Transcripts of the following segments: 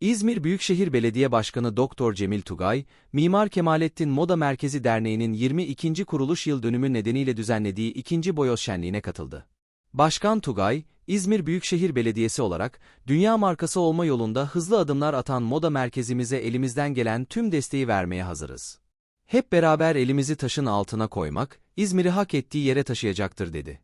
İzmir Büyükşehir Belediye Başkanı Doktor Cemil Tugay, Mimar Kemalettin Moda Merkezi Derneği'nin 22. kuruluş yıl dönümü nedeniyle düzenlediği ikinci boyoz şenliğine katıldı. Başkan Tugay, İzmir Büyükşehir Belediyesi olarak dünya markası olma yolunda hızlı adımlar atan moda merkezimize elimizden gelen tüm desteği vermeye hazırız. Hep beraber elimizi taşın altına koymak, İzmir'i hak ettiği yere taşıyacaktır dedi.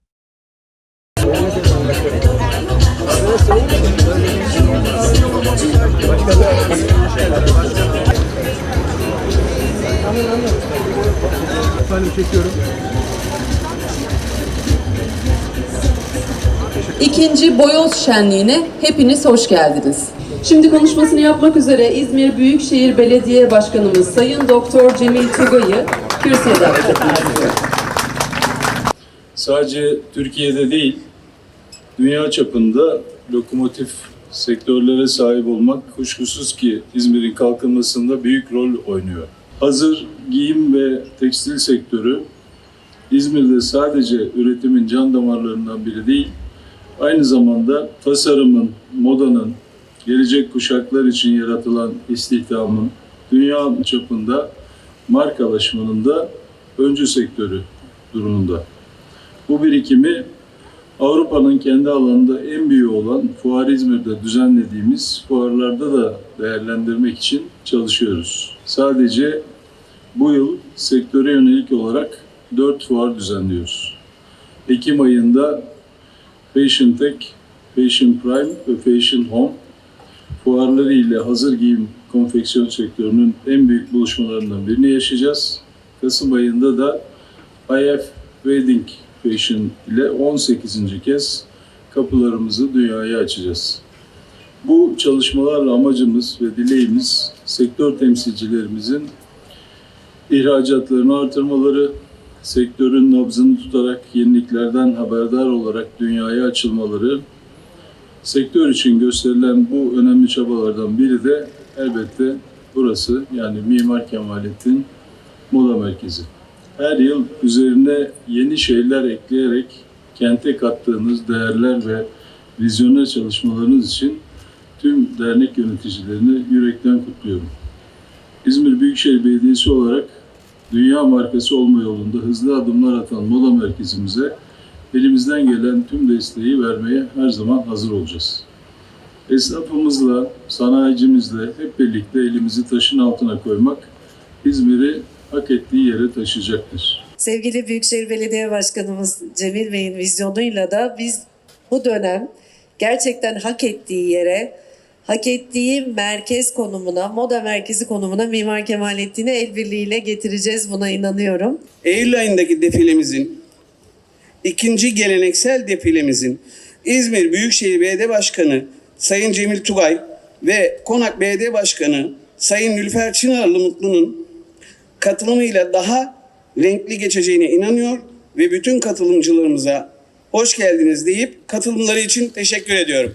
İkinci Boyoz Şenliği'ne hepiniz hoş geldiniz. Şimdi konuşmasını yapmak üzere İzmir Büyükşehir Belediye Başkanımız Sayın Doktor Cemil Tugay'ı kürsüye davet etmek sadece Türkiye'de değil, dünya çapında lokomotif sektörlere sahip olmak kuşkusuz ki İzmir'in kalkınmasında büyük rol oynuyor. Hazır giyim ve tekstil sektörü İzmir'de sadece üretimin can damarlarından biri değil, aynı zamanda tasarımın, modanın, gelecek kuşaklar için yaratılan istihdamın dünya çapında markalaşmanın da öncü sektörü durumunda. Bu birikimi Avrupa'nın kendi alanında en büyüğü olan Fuar İzmir'de düzenlediğimiz fuarlarda da değerlendirmek için çalışıyoruz. Sadece bu yıl sektöre yönelik olarak 4 fuar düzenliyoruz. Ekim ayında Fashion Tech, Fashion Prime ve Fashion Home fuarları ile hazır giyim konfeksiyon sektörünün en büyük buluşmalarından birini yaşayacağız. Kasım ayında da IF Wedding Fashion ile 18. kez kapılarımızı dünyaya açacağız. Bu çalışmalarla amacımız ve dileğimiz sektör temsilcilerimizin ihracatlarını artırmaları, sektörün nabzını tutarak yeniliklerden haberdar olarak dünyaya açılmaları, sektör için gösterilen bu önemli çabalardan biri de elbette burası yani Mimar Kemalettin Moda Merkezi her yıl üzerine yeni şeyler ekleyerek kente kattığınız değerler ve vizyoner çalışmalarınız için tüm dernek yöneticilerini yürekten kutluyorum. İzmir Büyükşehir Belediyesi olarak dünya markası olma yolunda hızlı adımlar atan moda merkezimize elimizden gelen tüm desteği vermeye her zaman hazır olacağız. Esnafımızla, sanayicimizle hep birlikte elimizi taşın altına koymak İzmir'i hak ettiği yere taşıyacaktır. Sevgili Büyükşehir Belediye Başkanımız Cemil Bey'in vizyonuyla da biz bu dönem gerçekten hak ettiği yere, hak ettiği merkez konumuna, moda merkezi konumuna Mimar Kemalettin'i el birliğiyle getireceğiz. Buna inanıyorum. Eylül ayındaki defilemizin, ikinci geleneksel defilemizin İzmir Büyükşehir Belediye Başkanı Sayın Cemil Tugay ve Konak Belediye Başkanı Sayın Nülfer Çınarlı Mutlu'nun katılımıyla daha renkli geçeceğine inanıyor ve bütün katılımcılarımıza hoş geldiniz deyip katılımları için teşekkür ediyorum.